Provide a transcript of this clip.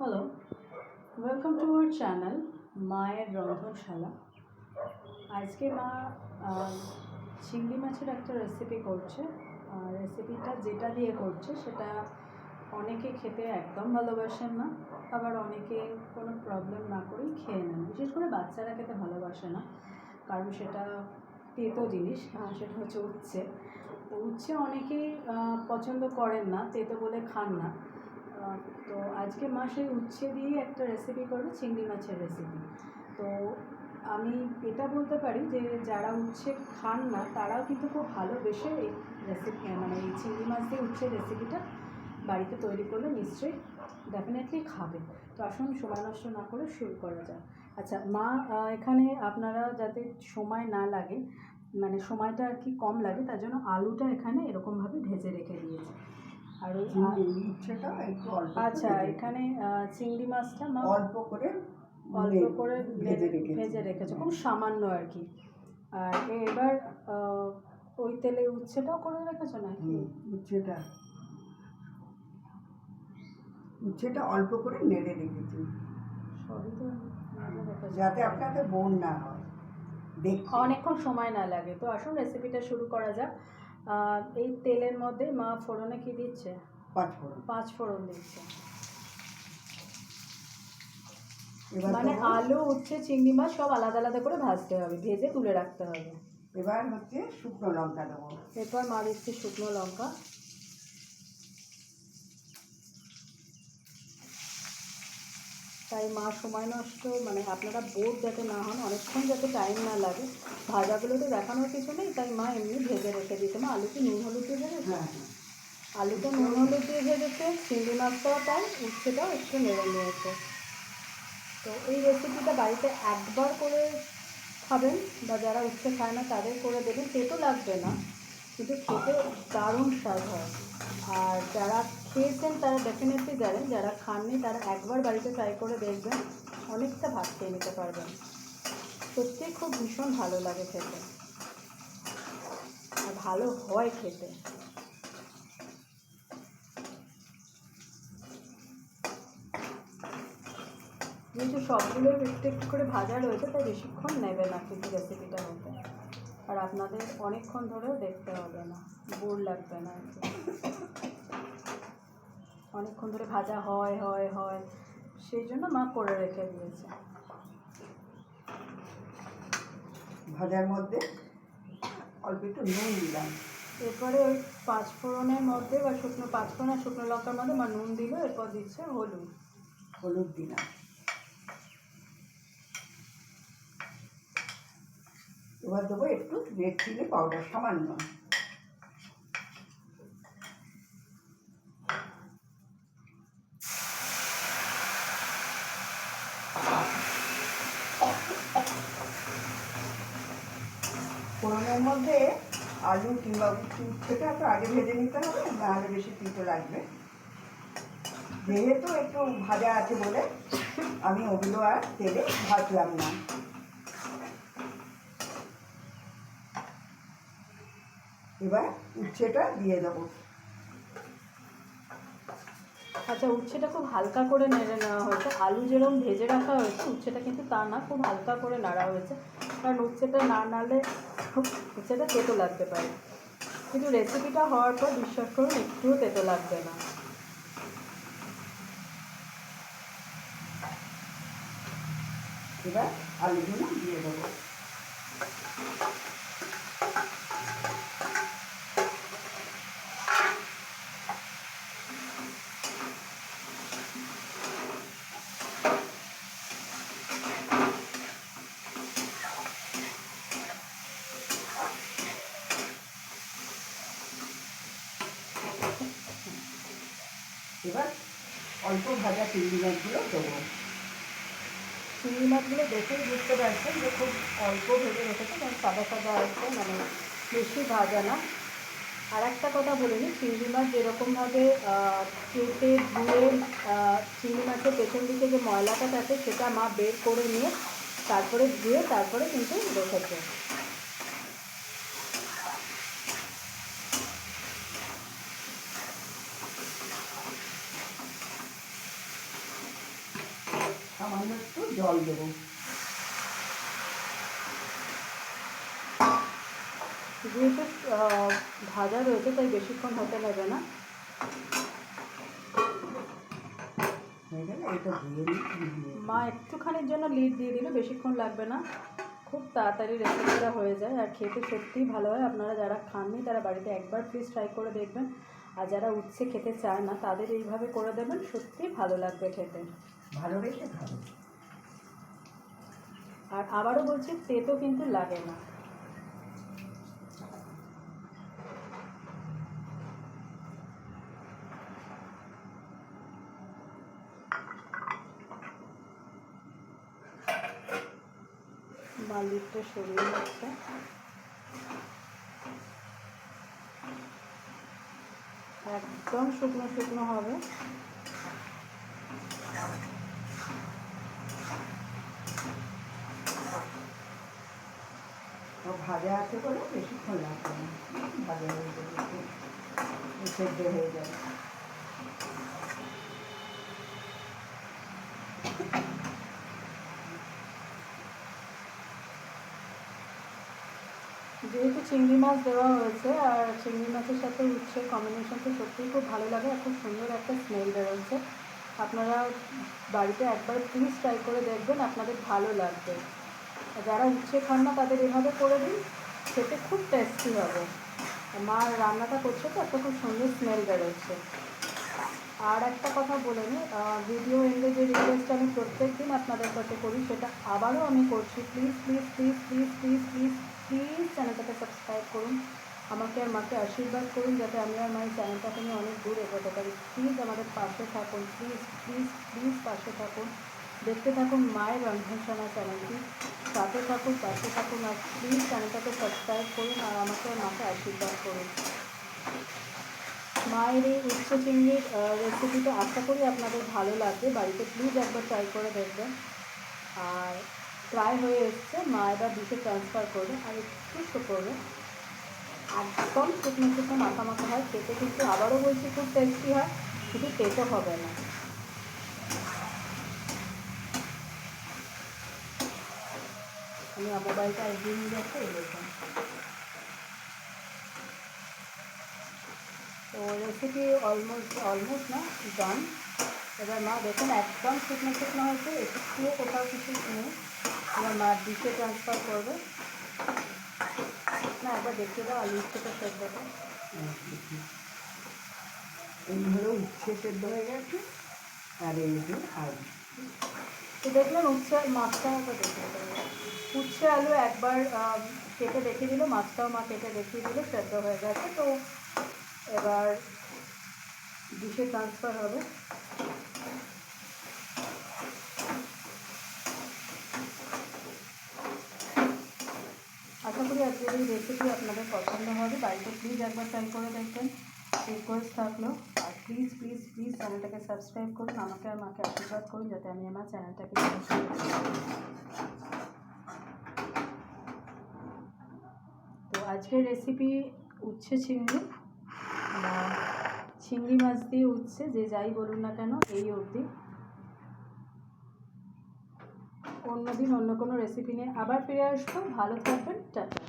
Hello welcome to our channel মায়ের রন্ধনশালা আজকে মা চিংড়ি মাছের একটা রেসিপি করছে। রেসিপিটা যেটা দিয়ে করছে, সেটা অনেকে খেতে একদম ভালোবাসেন না, আবার অনেকে কোনো প্রবলেম না করেই খেয়ে নেন। বিশেষ করে বাচ্চারা খেতে ভালোবাসে না, কারণ সেটা তেতো জিনিস সেটা হচ্ছে উচ্ছে। তো উচ্ছে অনেকেই পছন্দ করেন না, তেতো বলে খান না। তো আজকে মা সেই উচ্ছে দিয়ে একটা রেসিপি করবে, চিংড়ি মাছের রেসিপি তো আমি এটা বলতে পারি যে যারা উচ্ছে খান না, তারাও কিন্তু খুব ভালোবেসে এই রেসিপি মানে এই চিংড়ি মাছ দিয়ে উচ্ছে রেসিপিটা বাড়িতে তৈরি করলে নিশ্চয়ই ডেফিনেটলি খাবে। তো আসুন সময় নষ্ট না করে শুরু করা যাক। আচ্ছা মা এখানে আপনারা যাতে সময় না লাগে মানে সময়টা আর কি কম লাগে, তার জন্য আলুটা এখানে এরকমভাবে ভেজে রেখে দিয়েছে। আর ওই উচ্ছেটা একটু অল্প আচ্ছা এখানে চিংড়ি মাছটা মা অল্প করে অল্প করে ভেজে রেখেছি। ভেজে রেখেছো খুব সামান্য আর কি। আর এবার ওই তেলে উচ্ছেটাও করে রেখেছো নাকি? উচ্ছেটা। উচ্ছেটা অল্প করে নেড়ে রেখেছি। যাতে আপনাকে বোন না হয়। অনেকক্ষণ সময় না লাগে তো আসুন রেসিপিটা শুরু করা যাক। এই তেলের মধ্যে মা ফোড়নে কি দিচ্ছে? পাঁচ ফোড়ন। পাঁচ ফোড়ন দিচ্ছে। মানে আলু উচ্ছে চিংড়ি মাছ সব আলাদা আলাদা করে ভাজতে হবে ভেজে তুলে রাখতে হবে। এবার হচ্ছে শুকনো লঙ্কা দেবো। এরপর মা দিচ্ছে শুকনো লঙ্কা। তাই মা সময় নষ্ট মানে আপনারা বোর যাতে না হন অনেকক্ষণ যাতে টাইম না লাগে। ভাজাগুলো তো দেখানোর কিছু নেই তাই মা এমনি ভেজে রেখে দিতে মা আলুকে নুন হলুদ দিয়ে ভেজেছে? হ্যাঁ হ্যাঁ। আলুটা নুন হলুদ দিয়ে ভেজেছে চিংড়ি মাছটাও তাই উচ্ছেটাও একটু নেড়ে নিয়েছে। তো এই রেসিপিটা বাড়িতে একবার করে খাবেন বা যারা উচ্ছে খায় না তাদের করে দেবেন। খেতে লাগবে না কিন্তু খেতে দারুণ স্বাদ হয়। আর যারা খেয়েছেন তারা ডেফিনেটলি জানেন, যারা খাননি তারা একবার বাড়িতে ট্রাই করে দেখবেন, অনেকটা ভাত খেয়ে নিতে পারবেন। সত্যি খুব ভীষণ ভালো লাগে খেতে। আর ভালো হয় খেতে। যেহেতু সবগুলো একটু একটু করে ভাজা রয়েছে, তাই বেশিক্ষণ নেবে না কিন্তু রেসিপিটা হতে। আর আপনাদের অনেকক্ষণ ধরেও দেখতে হবে না বোর লাগবে না। অনেকক্ষণ ধরে ভাজা হয় হয় হয় সেই জন্য মা করে রেখে দিয়েছে। ভাজার মধ্যে অল্প একটু নুন দিলাম। এরপরে ওই পাঁচফোড়নের মধ্যে বা শুকনো পাঁচফোড়ন আর শুকনো লঙ্কার মধ্যে মা নুন দিল এরপর দিচ্ছে হলুদ। হলুদ দিলাম। এবার দেবো, একটু রেড চিলি পাউডার সামান্য। ফোড়নের মধ্যে আলু কিংবা উচ্ছেটা তো আগে ভেজে নিতে হবে, নাহলে বেশি তিতো লাগবে। যেহেতু একটু ভাজা আছে বলে, আমি ওগুলো আর তেলে ভাজলাম না। এবার উচ্ছেটা দিয়ে দেবো। আচ্ছা উচ্ছেটা খুব হালকা করে নেড়ে নেওয়া হয়েছে। আলু যেরকম ভেজে রাখা হয়েছে উচ্ছেটা কিন্তু তা না খুব হালকা করে নাড়া হয়েছে। কারণ উচ্ছেটা না নাড়লে খুব উচ্ছেটা তেতো লাগতে পারে। কিন্তু রেসিপিটা হওয়ার পর বিশ্বাস করুন একটুও তেতো লাগবে না। এবার আলুগুলো দিয়ে দেবো। এবার অল্প ভাজা চিংড়ি মাছগুলো দেবো। চিংড়ি মাছগুলো দেখেই বুঝতে পারছেন যে খুব অল্প ভেজে রেখেছে মানে সাদা সাদা আছে মানে বেশি ভাজা না। আর একটা কথা বলে নিই, চিংড়ি মাছ যেরকমভাবে কেটে ধুয়ে চিংড়ি মাছের পেছন দিকে যে ময়লাটা থাকে সেটা মা বের করে নিয়ে তারপরে ধুয়ে তারপরে কিন্তু রেখেছে। সামান্য একটু জল দেবো। যেহেতু ভাজা রয়েছে তাই বেশিক্ষণ হতে লাগবে না। মা একটুখানির জন্য লিড দিয়ে দিল বেশিক্ষণ লাগবে না। খুব তাড়াতাড়ি রেসিপিটা হয়ে যায়। আর খেতে সত্যিই ভালো হয়। আপনারা যারা খাননি তারা বাড়িতে একবার প্লিজ ট্রাই করে দেখবেন। আর যারা উচ্ছে খেতে চায় না তাদের এইভাবে করে দেবেন। সত্যিই ভালো লাগবে খেতে। ভালোবেসে খাব। আর আবারও বলছি, তেতো কিন্তু লাগে না। মালিকটা সরিয়ে যাচ্ছে একদম শুকনো শুকনো হবে। ভাজা আছে বলে বেশিক্ষণ লাগবে না। ভাজা হয়ে যাবে সেদ্ধ হয়ে যাবে যেহেতু চিংড়ি মাছ দেওয়া হয়েছে, আর চিংড়ি মাছের সাথে উচ্ছের কম্বিনেশনটা সত্যিই খুব ভালো লাগে আর খুব সুন্দর একটা স্মেল বেরোচ্ছে। আপনারা বাড়িতে একবার প্লিজ ট্রাই করে দেখবেন, আপনাদের ভালো লাগবে। যারা উচ্ছে খান না, তাদের এভাবে করে দিন খেতে খুব টেস্টি হবে। মা রান্নাটা করছে তো একটা খুব সুন্দর স্মেল বেরোচ্ছে। আর একটা কথা বলে নিই ভিডিও এন্ডে যে রিকোয়েস্ট আমি প্রত্যেক দিন আপনাদের কাছে করি, সেটা আবারও আমি করছি। Please please please please please please please চ্যানেলটাকে সাবস্ক্রাইব করুন। আমাকে আর মাকে আশীর্বাদ করুন, যাতে আমি আর মায়ের চ্যানেলটাকে নিয়ে অনেক দূর এগোতে পারি। প্লিজ আমাদের পাশে থাকুন প্লিজ প্লিজ প্লিজ পাশে থাকুন। দেখতে থাকুন মায়ের রন্ধনশালা চ্যানেলটি। সাথে থাকুন, পাশে থাকুন, আর প্লিজ চ্যানেলটাকে সাবস্ক্রাইব করুন আর আমাকে মাকে আশীর্বাদ করুন। মায়ের এই উচ্চ চিংড়ির রেসিপিটা আশা করি আপনাদের ভালো লাগবে। বাড়িতে প্লিজ একবার ট্রাই করে দেখবেন। আর প্রায় হয়ে এসছে। মা এবার ডিশে ট্রান্সফার করবে আর একটু করবে। একদম শুকনো শুকনো মাখা মাখা হয়। খেতে কিন্তু আবারও বলছি খুব টেস্টি হয়। শুধু তেতো হবে না। আমি এগিয়ে নিয়ে যাচ্ছি এই দেখুন তো রেসিপি অলমোস্ট অলমোস্ট না ডান এবার মা দেখুন একদম শুকনো শুকনো হয়েছে একটুও কোথাও কিছু নেই। এবার মা ডিশে ট্রান্সফার করবে। না একবার দেখিয়ে দাও আলু উচ্ছেটা সেদ্ধটা এই হলো উচ্ছে সেদ্ধ হয়ে গেছে আর এই যে আলু। তো দেখলেন উচ্ছে আর মাছটাও একবার দেবো উচ্ছে আলু একবার কেটে দেখিয়ে দিল, মাছটাও মা কেটে দেখিয়ে দিল, সেদ্ধ হয়ে গেছে। তো এবার ডিশে ট্রান্সফার হবে। আশা করি আজকের এই রেসিপি আপনাদের পছন্দ হবে। বাড়িতে প্লিজ একবার ট্রাই করে দেখবেন। রিকোয়েস্ট থাকল। আর প্লিজ প্লিজ প্লিজ চ্যানেলটাকে সাবস্ক্রাইব করুন। আমাকে আর মাকে আশীর্বাদ করুন, যাতে আমি আমার চ্যানেলটাকে সাবস্ক্রাইব করতে পারি। তো আজকের রেসিপি উচ্ছে চিংড়ি বা চিংড়ি মাছ দিয়ে উচ্ছে, যে যাই বলুন না কেন, এই অবধি। অন্যদিন অন্য কোনো রেসিপি নিয়ে আবার ফিরে আসব। ভালো থাকবেন, টাটা।